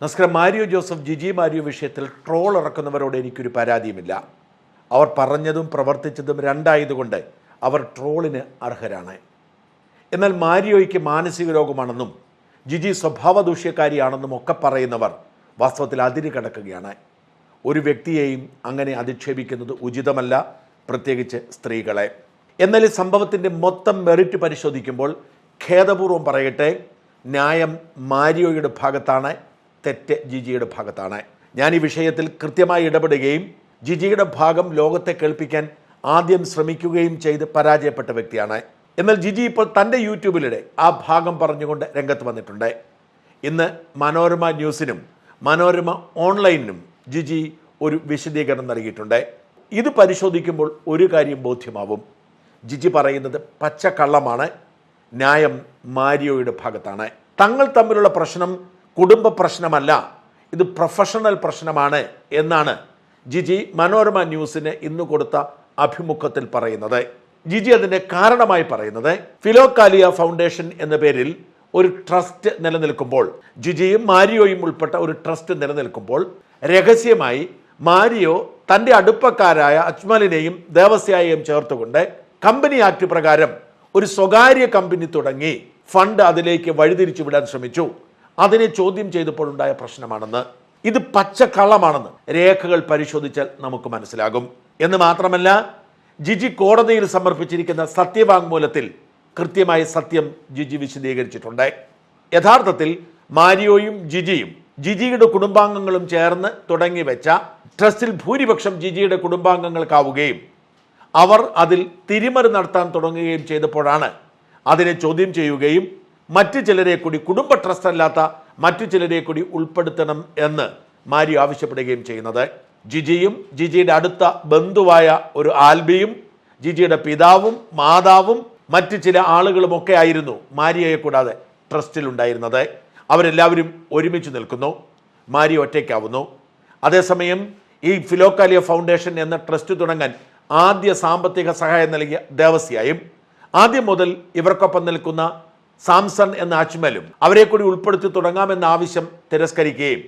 നമസ്കാരം. Mario Joseph Jiji Mario വിഷയത്തിൽ troll ഇറക്കുന്നവരോട് എനിക്കൊരു പരാതിയുമില്ല. അവർ പറഞ്ഞതും പ്രവർത്തിച്ചതും രണ്ടായതുകൊണ്ട് അവർ ട്രോളിന് അർഹരാണ്. എന്നാൽ മാരിയോയ്ക്ക് മാനസിക രോഗമാണെന്നും ജിജി സ്വഭാവ ദൂഷ്യക്കാരിയാണെന്നും ഒക്കെ പറയുന്നവർ വാസ്തവത്തിൽ അതിര് കടക്കുകയാണ്. ഒരു വ്യക്തിയെയും അങ്ങനെ അധിക്ഷേപിക്കുന്നത് ഉചിതമല്ല പ്രത്യേകിച്ച് സ്ത്രീകളെ. എന്നാൽ ഈ സംഭവത്തിന്റെ മൊത്തം മെറിറ്റ് പരിശോധിക്കുമ്പോൾ ഖേദപൂർവം പറയട്ടെ ന്യായം മാരിയോയുടെ ഭാഗത്താണ്. തെറ്റ് ജിജിയുടെ ഭാഗത്താണ്. ഞാൻ ഈ വിഷയത്തിൽ കൃത്യമായി ഇടപെടുകയും ജിജിയുടെ ഭാഗം ലോകത്തെ കേൾപ്പിക്കാൻ ആദ്യം ശ്രമിക്കുകയും ചെയ്ത് പരാജയപ്പെട്ട വ്യക്തിയാണ്. എന്നാൽ ജിജി ഇപ്പോൾ തന്റെ യൂട്യൂബിലൂടെ ആ ഭാഗം പറഞ്ഞുകൊണ്ട് രംഗത്ത് വന്നിട്ടുണ്ട്. ഇന്ന് മനോരമ ന്യൂസിനും മനോരമ ഓൺലൈനിനും ജിജി ഒരു വിശദീകരണം നൽകിയിട്ടുണ്ട്. ഇത് പരിശോധിക്കുമ്പോൾ ഒരു കാര്യം ബോധ്യമാവും. ജിജി പറയുന്നത് പച്ചക്കള്ളമാണ് ന്യായം മാരിയോയുടെ ഭാഗത്താണ്. തങ്ങൾ തമ്മിലുള്ള പ്രശ്നം കുടുംബ പ്രശ്നമല്ല ഇത് പ്രൊഫഷണൽ പ്രശ്നമാണ് എന്നാണ് ജിജി മനോരമ ന്യൂസിന് ഇന്ന് കൊടുത്ത അഭിമുഖത്തിൽ പറയുന്നത്. ജിജി അതിന്റെ കാരണമായി പറയുന്നത് ഫിലോക്കാലിയ ഫൗണ്ടേഷൻ എന്ന പേരിൽ ഒരു ട്രസ്റ്റ് നിലനിൽക്കുമ്പോൾ ജിജിയും മാരിയോയും ഉൾപ്പെട്ട ഒരു ട്രസ്റ്റ് നിലനിൽക്കുമ്പോൾ രഹസ്യമായി മാരിയോ തന്റെ അടുപ്പക്കാരായ അജ്മലിനെയും ദേവസ്യായെയും ചേർത്തുകൊണ്ട് കമ്പനി ആക്ട് പ്രകാരം ഒരു സ്വകാര്യ കമ്പനി തുടങ്ങി ഫണ്ട് അതിലേക്ക് വഴിതിരിച്ചു വിടാൻ ശ്രമിച്ചു. അതിനെ ചോദ്യം ചെയ്തപ്പോഴുണ്ടായ പ്രശ്നമാണെന്ന്. ഇത് പച്ചക്കള്ളമാണെന്ന് രേഖകൾ പരിശോധിച്ചാൽ നമുക്ക് മനസ്സിലാകും. എന്ന് മാത്രമല്ല ജിജി കോടതിയിൽ സമർപ്പിച്ചിരിക്കുന്ന സത്യവാങ്മൂലത്തിൽ കൃത്യമായ സത്യം ജിജി വിശദീകരിച്ചിട്ടുണ്ട്. യഥാർത്ഥത്തിൽ മാരിയോയും ജിജിയും ജിജിയുടെ കുടുംബാംഗങ്ങളും ചേർന്ന് തുടങ്ങി വെച്ച ട്രസ്റ്റിൽ ഭൂരിപക്ഷം ജിജിയുടെ കുടുംബാംഗങ്ങൾക്കാവുകയും അവർ അതിൽ തിരിമറി നടത്താൻ തുടങ്ങുകയും ചെയ്തപ്പോഴാണ് അതിനെ ചോദ്യം ചെയ്യുകയും മറ്റു ചിലരെ കൂടി കുടുംബ ട്രസ്റ്റ് അല്ലാത്ത മറ്റു ചിലരെ കൂടി ഉൾപ്പെടുത്തണം എന്ന് മാരി ആവശ്യപ്പെടുകയും ചെയ്യുന്നത്. ജിജിയും ജിജിയുടെ അടുത്ത ബന്ധുവായ ഒരു ആൽബിയും ജിജിയുടെ പിതാവും മാതാവും മറ്റു ചില ആളുകളുമൊക്കെ ആയിരുന്നു മാരിയയെ കൂടാതെ ട്രസ്റ്റിൽ ഉണ്ടായിരുന്നത്. അവരെല്ലാവരും ഒരുമിച്ച് നിൽക്കുന്നു. മാരി ഒറ്റയ്ക്കാവുന്നു. അതേസമയം ഈ ഫിലോക്കാലിയ ഫൗണ്ടേഷൻ എന്ന ട്രസ്റ്റ് തുടങ്ങാൻ ആദ്യ സാമ്പത്തിക സഹായം നൽകിയ ദേവസ്യായും ആദ്യം മുതൽ ഇവർക്കൊപ്പം നിൽക്കുന്ന സാംസൺ എന്ന അജ്മലും അവരെ കൂടി ഉൾപ്പെടുത്തി തുടങ്ങാമെന്ന ആവശ്യം തിരസ്കരിക്കുകയും.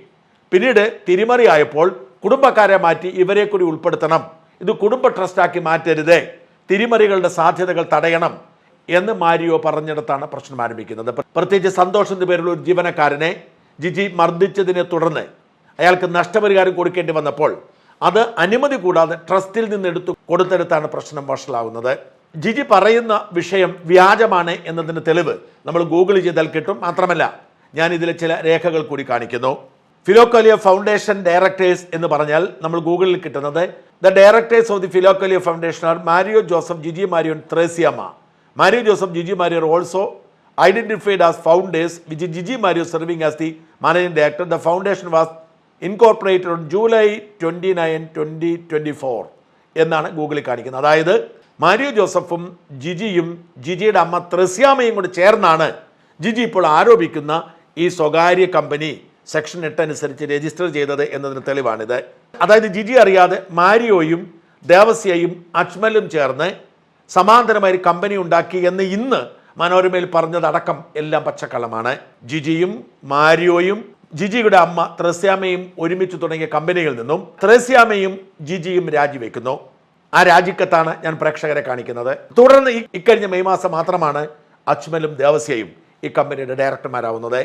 പിന്നീട് തിരിമറിയായപ്പോൾ കുടുംബക്കാരെ മാറ്റി ഇവരെ കൂടി ഉൾപ്പെടുത്തണം. ഇത് കുടുംബ ട്രസ്റ്റാക്കി മാറ്റരുത്. തിരിമറികളുടെ സാധ്യതകൾ തടയണം എന്ന് മാരിയോ പറഞ്ഞിടത്താണ് പ്രശ്നം ആരംഭിക്കുന്നത്. പ്രത്യേകിച്ച് സന്തോഷ് എന്ന പേരുള്ള ഒരു ജീവനക്കാരനെ ജിജി മർദ്ദിച്ചതിനെ തുടർന്ന് അയാൾക്ക് നഷ്ടപരിഹാരം കൊടുക്കേണ്ടി വന്നപ്പോൾ അത് അനുമതി കൂടാതെ ട്രസ്റ്റിൽ നിന്ന് എടുത്തു കൊടുത്തെടുത്താണ് പ്രശ്നം വഷളാവുന്നത്. ജിജി പറയുന്ന വിഷയം വ്യാജമാണ് എന്നതിന് തെളിവ് നമ്മൾ ഗൂഗിൾ ചെയ്താൽ കിട്ടും. മാത്രമല്ല ഞാൻ ഇതിലെ ചില രേഖകൾ കൂടി കാണിക്കുന്നു. ഫിലോക്കോലിയ ഫൗണ്ടേഷൻ ഡയറക്ടേഴ്സ് എന്ന് പറഞ്ഞാൽ നമ്മൾ ഗൂഗിളിൽ കിട്ടുന്നത്. The directors of the Philokalia foundation are Mario Joseph Jiji Mario Thresiamma Mario Joseph Jiji Mario also identified as founders which Jiji Mario serving as the managing director the foundation was incorporated on July twenty nine twenty twenty four എന്നാണ് ഗൂഗിളിൽ കാണിക്കുന്നത്. അതായത് Mario ജോസഫും ജിജിയും ജിജിയുടെ അമ്മ ത്രസ്യാമയും കൂടി ചേർന്നാണ് ജിജി ഇപ്പോൾ ആരോപിക്കുന്ന ഈ സ്വകാര്യ കമ്പനി സെക്ഷൻ എട്ട് അനുസരിച്ച് രജിസ്റ്റർ ചെയ്തത് എന്നതിന് തെളിവാണിത്. അതായത് ജിജി അറിയാതെ മാരിയോയും ദേവസ്യയും അജ്മലും ചേർന്ന് സമാന്തരമായി ഒരു കമ്പനി ഉണ്ടാക്കി എന്ന് ഇന്ന് മനോരമയിൽ പറഞ്ഞതടക്കം എല്ലാം പച്ചക്കള്ളമാണ്. ജിജിയും മാരിയോയും ജിജിയുടെ അമ്മ ത്രസ്യാമയും ഒരുമിച്ച് തുടങ്ങിയ കമ്പനിയിൽ നിന്നും ത്രസ്യാമയും ജിജിയും രാജിവെക്കുന്നു. ആ രാജിക്കത്താണ് ഞാൻ പ്രേക്ഷകരെ കാണിക്കുന്നത്. തുടർന്ന് ഇക്കഴിഞ്ഞ മെയ് മാസം മാത്രമാണ് അജ്മലും ദേവസ്യയും ഈ കമ്പനിയുടെ ഡയറക്ടർമാരാവുന്നത്.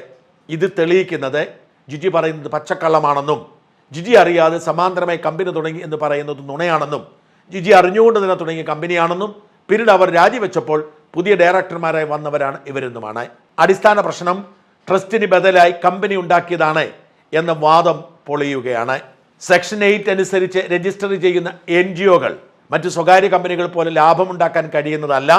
ഇത് തെളിയിക്കുന്നത് ജിജി പറയുന്നത് പച്ചക്കള്ളമാണെന്നും ജിജി അറിയാതെ സമാന്തരമായി കമ്പനി തുടങ്ങി എന്ന് പറയുന്നത് നുണയാണെന്നും ജിജി അറിഞ്ഞുകൊണ്ട് തന്നെ തുടങ്ങിയ കമ്പനിയാണെന്നും പിന്നീട് അവർ രാജിവെച്ചപ്പോൾ പുതിയ ഡയറക്ടർമാരായി വന്നവരാണ് ഇവരെന്നുമാണ്. അടിസ്ഥാന പ്രശ്നം ട്രസ്റ്റിന് ബദലായി കമ്പനി ഉണ്ടാക്കിയതാണ് എന്ന വാദം പൊളിയുകയാണ്. സെക്ഷൻ എയ്റ്റ് അനുസരിച്ച് രജിസ്റ്റർ ചെയ്യുന്ന എൻ ജി ഒകൾ മറ്റു സ്വകാര്യ കമ്പനികൾ പോലെ ലാഭമുണ്ടാക്കാൻ കഴിയുന്നതല്ല.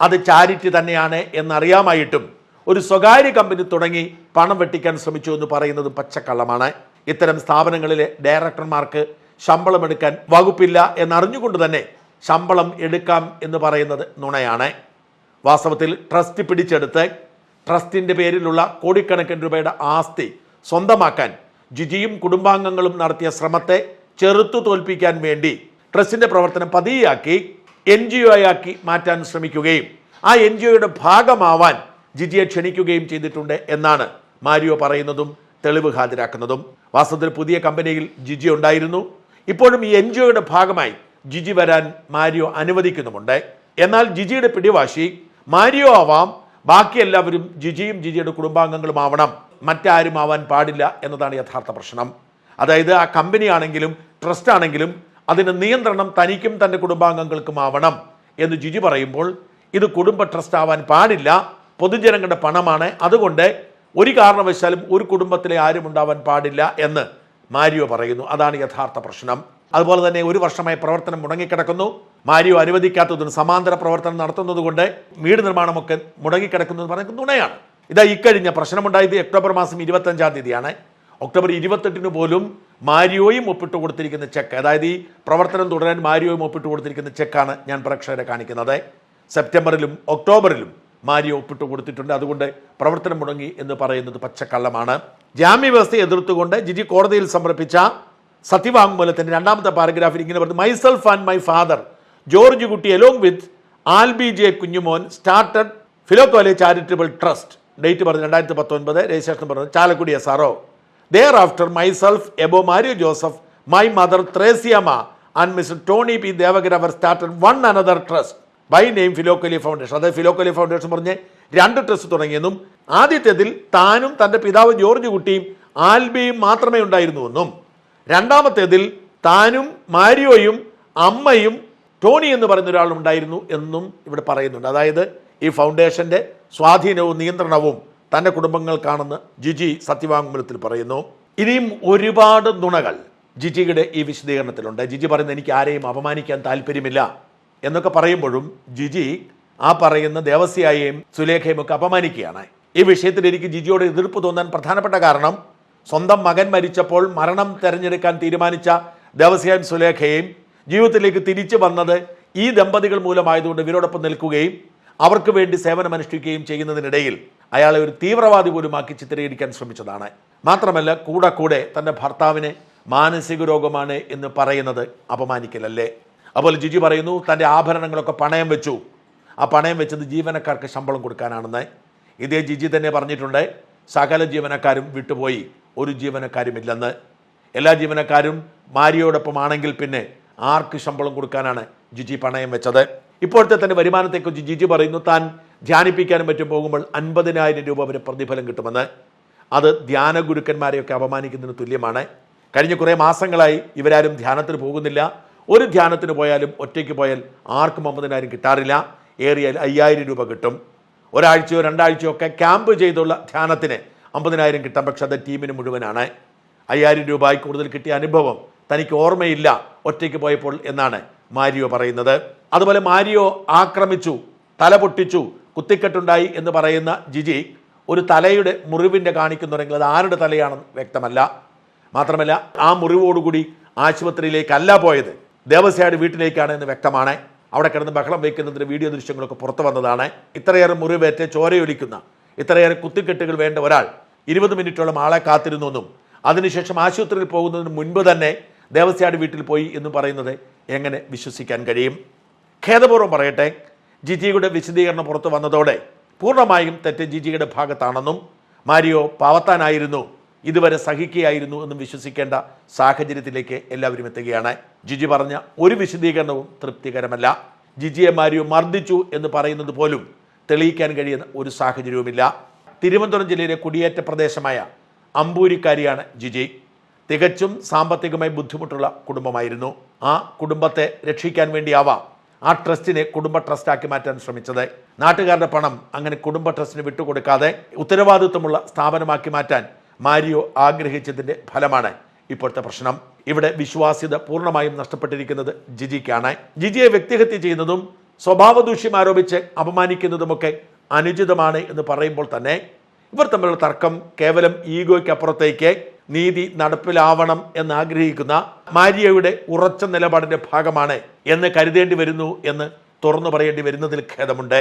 അത് ചാരിറ്റി തന്നെയാണ് എന്നറിയാമായിട്ടും ഒരു സ്വകാര്യ കമ്പനി തുടങ്ങി പണം വെട്ടിക്കാൻ ശ്രമിച്ചു എന്ന് പറയുന്നത് പച്ചക്കള്ളമാണ്. ഇത്തരം സ്ഥാപനങ്ങളിലെ ഡയറക്ടർമാർക്ക് ശമ്പളം എടുക്കാൻ വകുപ്പില്ല എന്നറിഞ്ഞുകൊണ്ട് തന്നെ ശമ്പളം എടുക്കാം എന്ന് പറയുന്നത് നുണയാണ്. വാസ്തവത്തിൽ ട്രസ്റ്റ് പിടിച്ചെടുത്ത് ട്രസ്റ്റിന്റെ പേരിലുള്ള കോടിക്കണക്കിന് രൂപയുടെ ആസ്തി സ്വന്തമാക്കാൻ ജിജിയും കുടുംബാംഗങ്ങളും നടത്തിയ ശ്രമത്തെ ചെറുത്തു തോൽപ്പിക്കാൻ വേണ്ടി ട്രസ്റ്റിന്റെ പ്രവർത്തനം പതിയാക്കി എൻ ജി ഒ ആക്കി മാറ്റാൻ ശ്രമിക്കുകയും ആ എൻ ജി ഒയുടെ ഭാഗമാവാൻ ജിജിയെ ക്ഷണിക്കുകയും ചെയ്തിട്ടുണ്ട് എന്നാണ് മാരിയോ പറയുന്നതും തെളിവ് ഹാജരാക്കുന്നതും. വാസ്തവത്തിൽ പുതിയ കമ്പനിയിൽ ജിജി ഉണ്ടായിരുന്നു. ഇപ്പോഴും ഈ എൻ ജി ഒയുടെ ഭാഗമായി ജിജി വരാൻ മാരിയോ അനുവദിക്കുന്നുമുണ്ട്. എന്നാൽ ജിജിയുടെ പിടിവാശി മാരിയോ ആവാം. ബാക്കി എല്ലാവരും ജിജിയും ജിജിയുടെ കുടുംബാംഗങ്ങളും ആവണം. മറ്റാരും ആവാൻ പാടില്ല എന്നതാണ് യഥാർത്ഥ പ്രശ്നം. അതായത് ആ കമ്പനിയാണെങ്കിലും ട്രസ്റ്റ് ആണെങ്കിലും അതിന് നിയന്ത്രണം തനിക്കും തന്റെ കുടുംബാംഗങ്ങൾക്കും ആവണം എന്ന് ജിജി പറയുമ്പോൾ ഇത് കുടുംബ ട്രസ്റ്റ് ആവാൻ പാടില്ല പൊതുജനങ്ങളുടെ പണമാണ്. അതുകൊണ്ട് ഒരു കാരണവശാലും ഒരു കുടുംബത്തിലെ ആരും ഉണ്ടാവാൻ പാടില്ല എന്ന് മാരിയോ പറയുന്നു. അതാണ് യഥാർത്ഥ പ്രശ്നം. അതുപോലെ തന്നെ ഒരു വർഷമായി പ്രവർത്തനം മുടങ്ങിക്കിടക്കുന്നു. മാരിയോ അനുവദിക്കാത്തതിന് സമാന്തര പ്രവർത്തനം നടത്തുന്നതുകൊണ്ട് വീട് നിർമ്മാണമൊക്കെ മുടങ്ങിക്കിടക്കുന്നു എന്ന് പറയുന്നത് നുണയാണ്. ഇതാ ഇക്കഴിഞ്ഞ പ്രശ്നമുണ്ടായത് ഒക്ടോബർ മാസം ഇരുപത്തഞ്ചാം തീയതിയാണ്. ഒക്ടോബർ ഇരുപത്തെട്ടിന് പോലും മാരിയോയും ഒപ്പിട്ട് കൊടുത്തിരിക്കുന്ന ചെക്ക്. അതായത് ഈ പ്രവർത്തനം തുടരാൻ മാരിയോയും ഒപ്പിട്ട് കൊടുത്തിരിക്കുന്ന ചെക്കാണ് ഞാൻ പ്രേക്ഷകരെ കാണിക്കുന്നത്. സെപ്റ്റംബറിലും ഒക്ടോബറിലും മാരിയോ ഒപ്പിട്ട് കൊടുത്തിട്ടുണ്ട്. അതുകൊണ്ട് പ്രവർത്തനം മുടങ്ങി എന്ന് പറയുന്നത് പച്ചക്കള്ളമാണ്. ജാമ്യവ്യവസ്ഥയെ എതിർത്തുകൊണ്ട് ജിജി കോടതിയിൽ സമർപ്പിച്ച സത്യവാങ്മൂലത്തിന്റെ രണ്ടാമത്തെ പാരഗ്രാഫിൽ ഇങ്ങനെ പറഞ്ഞു myself and my father George Kutty along with Albi J Kunjumon started Philokalia charitable trust date പറഞ്ഞു രണ്ടായിരത്തി പത്തൊൻപത് രജിസ്ട്രേഷൻ പറഞ്ഞു Chalakudy S R there after myself above Mario Joseph my mother Thresiamma and mister Tony P Devagar our started one another trust by name Philokalia foundation അതായത് Philokalia foundation പറഞ്ഞ് രണ്ട് trust തുടങ്ങിയെന്നും ആദ്യത്തേതിൽ താനും തന്റെ പിതാവ് ജോർജ് കുട്ടിയും ആൽബിയും മാത്രമേ ഉണ്ടായിരുന്നുവെന്നും രണ്ടാമത്തേതിൽ താനും മാരിയോയും അമ്മയും ടോണി എന്ന് പറയുന്ന ഒരാളുണ്ടായിരുന്നു എന്നും ഇവിടെ പറയുന്നുണ്ട്. അതായത് ഈ ഫൗണ്ടേഷന്റെ സ്വാധീനവും നിയന്ത്രണവും തന്റെ കുടുംബങ്ങൾക്കാണെന്ന് ജിജി സത്യവാങ്മൂലത്തിൽ പറയുന്നു ഇനിയും ഒരുപാട് നുണകൾ ജിജിയുടെ ഈ വിശദീകരണത്തിലുണ്ട്. ജിജി പറയുന്നത് എനിക്ക് ആരെയും അപമാനിക്കാൻ താല്പര്യമില്ല എന്നൊക്കെ പറയുമ്പോഴും ജിജി ആ പറയുന്ന ദേവസ്യായെയും സുലേഖയും ഒക്കെ അപമാനിക്കുകയാണ്. ഈ വിഷയത്തിൽ എനിക്ക് ജിജിയോട് എതിർപ്പ് തോന്നാൻ പ്രധാനപ്പെട്ട കാരണം സ്വന്തം മകൻ മരിച്ചപ്പോൾ മരണം തിരഞ്ഞെടുക്കാൻ തീരുമാനിച്ച ദേവസ്യായും സുലേഖയും ജീവിതത്തിലേക്ക് തിരിച്ചു വന്നത് ഈ ദമ്പതികൾ മൂലമായതുകൊണ്ട് ഇവരോടൊപ്പം നിൽക്കുകയും അവർക്ക് വേണ്ടി സേവനമനുഷ്ഠിക്കുകയും ചെയ്യുന്നതിനിടയിൽ അയാളെ ഒരു തീവ്രവാദി പോലുമാക്കി ചിത്രീകരിക്കാൻ ശ്രമിച്ചതാണ്. മാത്രമല്ല കൂടെ കൂടെ തന്റെ ഭർത്താവിന് മാനസിക രോഗമാണ് എന്ന് പറയുന്നത് അപമാനിക്കലല്ലേ? അതുപോലെ ജിജി പറയുന്നു തന്റെ ആഭരണങ്ങളൊക്കെ പണയം വെച്ചു. ആ പണയം വെച്ചത് ജീവനക്കാർക്ക് ശമ്പളം കൊടുക്കാനാണെന്ന്. ഇതേ ജിജി തന്നെ പറഞ്ഞിട്ടുണ്ട് സകല ജീവനക്കാരും വിട്ടുപോയി ഒരു ജീവനക്കാരുമില്ലെന്ന്. എല്ലാ ജീവനക്കാരും മാരിയോടൊപ്പം ആണെങ്കിൽ പിന്നെ ആർക്ക് ശമ്പളം കൊടുക്കാനാണ് ജിജി പണയം വെച്ചത്? ഇപ്പോഴത്തെ തന്നെ വരുമാനത്തെക്കുറിച്ച് ജിജി പറയുന്നു താൻ ധ്യാനിപ്പിക്കാനും മറ്റും പോകുമ്പോൾ അൻപതിനായിരം രൂപ വരെ പ്രതിഫലം കിട്ടുമെന്ന്. അത് ധ്യാന ഗുരുക്കന്മാരെയൊക്കെ അപമാനിക്കുന്നതിന് തുല്യമാണ്. കഴിഞ്ഞ കുറേ മാസങ്ങളായി ഇവരാരും ധ്യാനത്തിന് പോകുന്നില്ല. ഒരു ധ്യാനത്തിന് പോയാലും ഒറ്റയ്ക്ക് പോയാൽ ആർക്കും അമ്പതിനായിരം കിട്ടാറില്ല. ഏറിയാൽ അയ്യായിരം രൂപ കിട്ടും. ഒരാഴ്ചയോ രണ്ടാഴ്ചയോ ഒക്കെ ക്യാമ്പ് ചെയ്തുള്ള ധ്യാനത്തിന് അമ്പതിനായിരം കിട്ടാം. പക്ഷെ അത് ടീമിന് മുഴുവനാണ്. അയ്യായിരം രൂപ കൂടുതൽ കിട്ടിയ അനുഭവം തനിക്ക് ഓർമ്മയില്ല. ഒറ്റയ്ക്ക് പോയപ്പോൾ എന്നാണ് മാരിയോ പറയുന്നത്. അതുപോലെ മാരിയോ ആക്രമിച്ചു തല പൊട്ടിച്ചു കുത്തിക്കെട്ടുണ്ടായി എന്ന് പറയുന്ന ജിജി ഒരു തലയുടെ മുറിവിന്റെ കാണിക്കുന്നുണ്ടെങ്കിൽ അത് ആരുടെ തലയാണെന്ന് വ്യക്തമല്ല. മാത്രമല്ല ആ മുറിവോടുകൂടി ആശുപത്രിയിലേക്കല്ല പോയത്. ദേവസ്യയുടെ വീട്ടിലേക്കാണ് എന്ന് വ്യക്തമാണ്. അവിടെ കിടന്ന് ബഹളം വയ്ക്കുന്നതിന് വീഡിയോ ദൃശ്യങ്ങളൊക്കെ പുറത്തു വന്നതാണ്. ഇത്രയേറെ മുറിവേറ്റ് ചോരയൊലിക്കുന്ന ഇത്രയേറെ കുത്തിക്കെട്ടുകൾ വേണ്ട ഒരാൾ ഇരുപത് മിനിറ്റോളം ആളെ കാത്തിരുന്നു എന്നും അതിനുശേഷം ആശുപത്രിയിൽ പോകുന്നതിന് മുൻപ് തന്നെ ദേവസ്യയുടെ വീട്ടിൽ പോയി എന്ന് പറയുന്നത് എങ്ങനെ വിശ്വസിക്കാൻ കഴിയും? ഖേദപൂർവം പറയട്ടെ ജിജിയുടെ വിശദീകരണം പുറത്തു വന്നതോടെ പൂർണമായും തെറ്റ് ജിജിയുടെ ഭാഗത്താണെന്നും മാരിയോ പാവത്താനായിരുന്നു. ഇതുവരെ സഹിക്കുകയായിരുന്നു എന്നും വിശ്വസിക്കേണ്ട സാഹചര്യത്തിലേക്ക് എല്ലാവരും എത്തുകയാണ്. ജിജി പറഞ്ഞ ഒരു വിശദീകരണവും തൃപ്തികരമല്ല. ജിജിയെ മാരിയോ മർദ്ദിച്ചു എന്ന് പറയുന്നത് പോലും തെളിയിക്കാൻ കഴിയുന്ന ഒരു സാഹചര്യവുമില്ല. തിരുവനന്തപുരം ജില്ലയിലെ കുടിയേറ്റ പ്രദേശമായ അമ്പൂരിക്കാരിയാണ് ജിജി. തികച്ചും സാമ്പത്തികമായി ബുദ്ധിമുട്ടുള്ള കുടുംബമായിരുന്നു. ആ കുടുംബത്തെ രക്ഷിക്കാൻ വേണ്ടിയാവാം ആ ട്രസ്റ്റിനെ കുടുംബ ട്രസ്റ്റാക്കി മാറ്റാൻ ശ്രമിച്ചത്. നാട്ടുകാരുടെ പണം അങ്ങനെ കുടുംബ ട്രസ്റ്റിന് വിട്ടുകൊടുക്കാതെ ഉത്തരവാദിത്വമുള്ള സ്ഥാപനമാക്കി മാറ്റാൻ മാരിയോ ആഗ്രഹിച്ചതിന്റെ ഫലമാണ് ഇപ്പോഴത്തെ പ്രശ്നം. ഇവിടെ വിശ്വാസ്യത പൂർണമായും നഷ്ടപ്പെട്ടിരിക്കുന്നത് ജിജിക്കാണ്. ജിജിയെ വ്യക്തിഹത്യ ചെയ്യുന്നതും സ്വഭാവദൂഷ്യം ആരോപിച്ച് അപമാനിക്കുന്നതുമൊക്കെ അനുചിതമാണ് എന്ന് പറയുമ്പോൾ തന്നെ ഇവർ തമ്മിലുള്ള തർക്കം കേവലം ഈഗോയ്ക്കപ്പുറത്തേക്ക് നീതി നടപ്പിലാവണം എന്ന് ആഗ്രഹിക്കുന്ന മാരിയയുടെ ഉറച്ച നിലപാടിന്റെ ഭാഗമാണ് എന്ന് കരുതേണ്ടി വരുന്നു എന്ന് തുറന്നു പറയേണ്ടി വരുന്നതിൽ ഖേദമുണ്ട്.